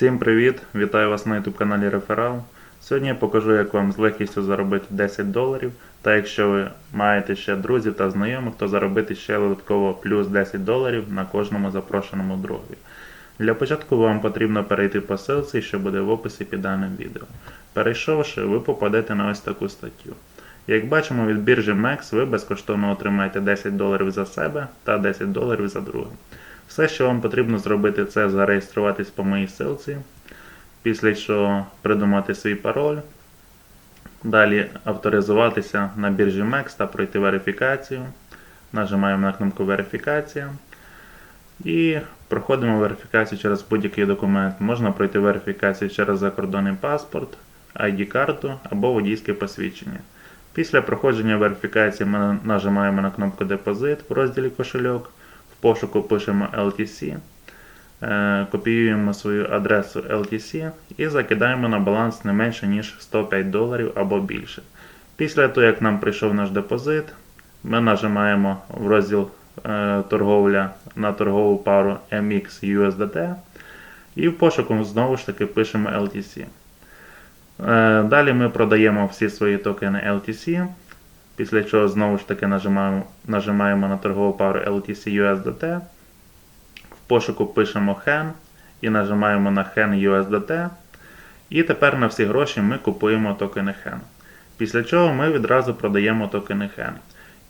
Всім привіт! Вітаю вас на YouTube каналі Реферал. Сьогодні я покажу, як вам з легкістю заробити 10 доларів. Та якщо ви маєте ще друзів та знайомих, то заробити ще додатково плюс 10 доларів на кожному запрошеному другові. Для початку вам потрібно перейти по ссылці, що буде в описі під даним відео. Перейшовши, ви попадете на ось таку статтю. Як бачимо, від біржі MEX ви безкоштовно отримаєте 10 доларів за себе та 10 доларів за друга. Все, що вам потрібно зробити, це зареєструватись по моїй ссылці, після чого придумати свій пароль, далі авторизуватися на біржі MEX та пройти верифікацію. Нажимаємо на кнопку Верифікація і проходимо верифікацію через будь-який документ. Можна пройти верифікацію через закордонний паспорт, ID-карту або водійське посвідчення. Після проходження верифікації ми нажимаємо на кнопку Депозит в розділі Кошельок. Пошуку пишемо LTC, е, копіюємо свою адресу LTC і закидаємо на баланс не менше, ніж 105 доларів або більше. Після того, як нам прийшов наш депозит, ми нажимаємо в розділ е, торговля на торгову пару MX USDT і в пошуку знову ж таки пишемо LTC. Е, Далі ми продаємо всі свої токени LTC. Після чого знову ж таки нажимаємо, нажимаємо на торгову пару LTC USDT. В пошуку пишемо HEN і нажимаємо на HEN USDT. І тепер на всі гроші ми купуємо токени HEN. Після чого ми відразу продаємо токени HEN.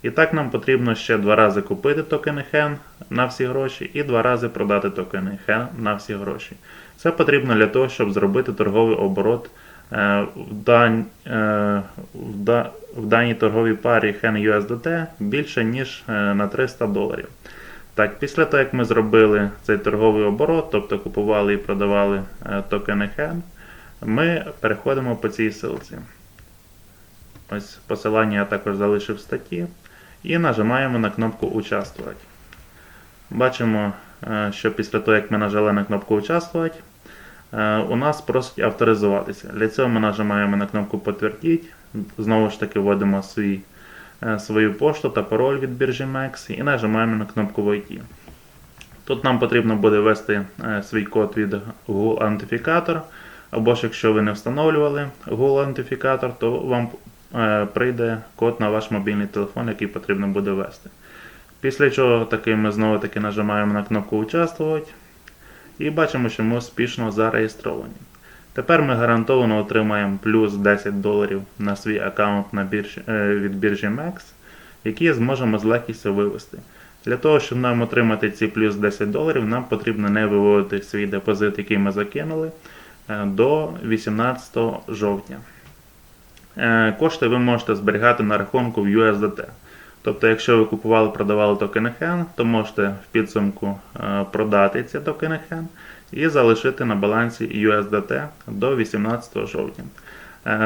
І так нам потрібно ще два рази купити токени HEN на всі гроші і два рази продати токени HEN на всі гроші. Це потрібно для того, щоб зробити торговий оборот в, дань, е, в, даній торговій парі HEN USDT більше, ніж е, на 300 доларів. Так, після того, як ми зробили цей торговий оборот, тобто купували і продавали е, токени HEN, ми переходимо по цій ссылці. Ось посилання я також залишив в статті. І нажимаємо на кнопку Участвувати. Бачимо, е, що після того, як ми нажали на кнопку Участвувати, е, у нас просить авторизуватися. Для цього ми нажимаємо на кнопку Підтвердіть. Знову ж таки, вводимо свій, е, свою пошту та пароль від біржі MEX і нажимаємо на кнопку Войти. Тут нам потрібно буде ввести свій код від Google Аутентифікатор. Або ж якщо ви не встановлювали Google Аутентифікатор, то вам прийде код на ваш мобільний телефон, який потрібно буде ввести. Після чого таки ми знову таки нажимаємо на кнопку Участвувати і бачимо, що ми успішно зареєстровані. Тепер ми гарантовано отримаємо плюс 10 доларів на свій аккаунт на біржі, від біржі MEX, які зможемо з легкістю вивести. Для того, щоб нам отримати ці плюс 10 доларів, нам потрібно не виводити свій депозит, який ми закинули, до 18 жовтня. Е, кошти ви можете зберігати на рахунку в USDT. Тобто, якщо ви купували продавали токени HEN, то можете в підсумку е, продати ці токени HEN і залишити на балансі USDT до 18 жовтня.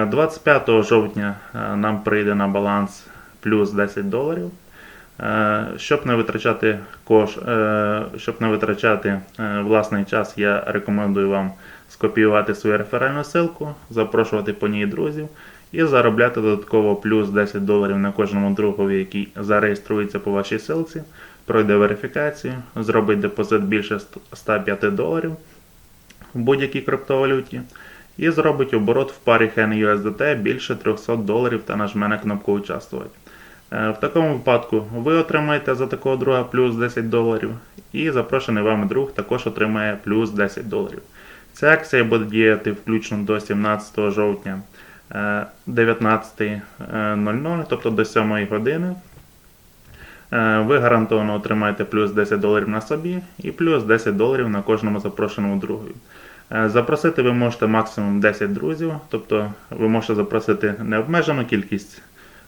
25 е, жовтня нам прийде на баланс плюс 10 доларів. Щоб не витрачати кош... щоб не витрачати власний час, я рекомендую вам скопіювати свою реферальну ссылку, запрошувати по ній друзів і заробляти додатково плюс 10 доларів на кожному другові, який зареєструється по вашій ссылці, пройде верифікацію, зробить депозит більше 105 доларів в будь-якій криптовалюті. І зробить оборот в парі HEN USDT більше 300 доларів та нажме на кнопку Участвувати. Е, в такому випадку ви отримаєте за такого друга плюс 10 доларів, і запрошений вами друг також отримає плюс 10 доларів. Ця акція буде діяти включно до 17 жовтня 19.00, тобто до 7 години. Е, ви гарантовано отримаєте плюс 10 доларів на собі і плюс 10 доларів на кожному запрошеному другові. Е, запросити ви можете максимум 10 друзів, тобто ви можете запросити необмежену кількість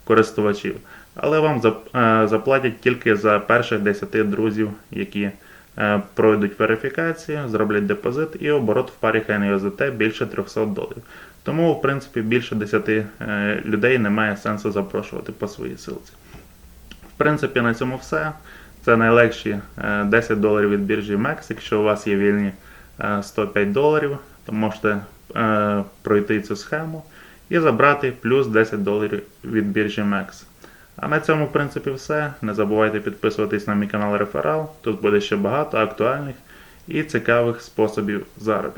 користувачів, але вам е, заплатять тільки за перших 10 друзів, які пройдуть верифікацію, зроблять депозит і оборот в парі HNUSDT більше 300 доларів. Тому, в принципі, більше 10 е, людей немає сенсу запрошувати по своїй силці. В принципі, на цьому все. Це найлегші 10 е, доларів від біржі MEX. Якщо у вас є вільні 105 е, доларів, то можете пройти цю схему і забрати плюс 10 доларів від біржі MEX. А на цьому, в принципі, все. Не забувайте підписуватись на мій канал Реферал. Тут буде ще багато актуальних і цікавих способів заробітку.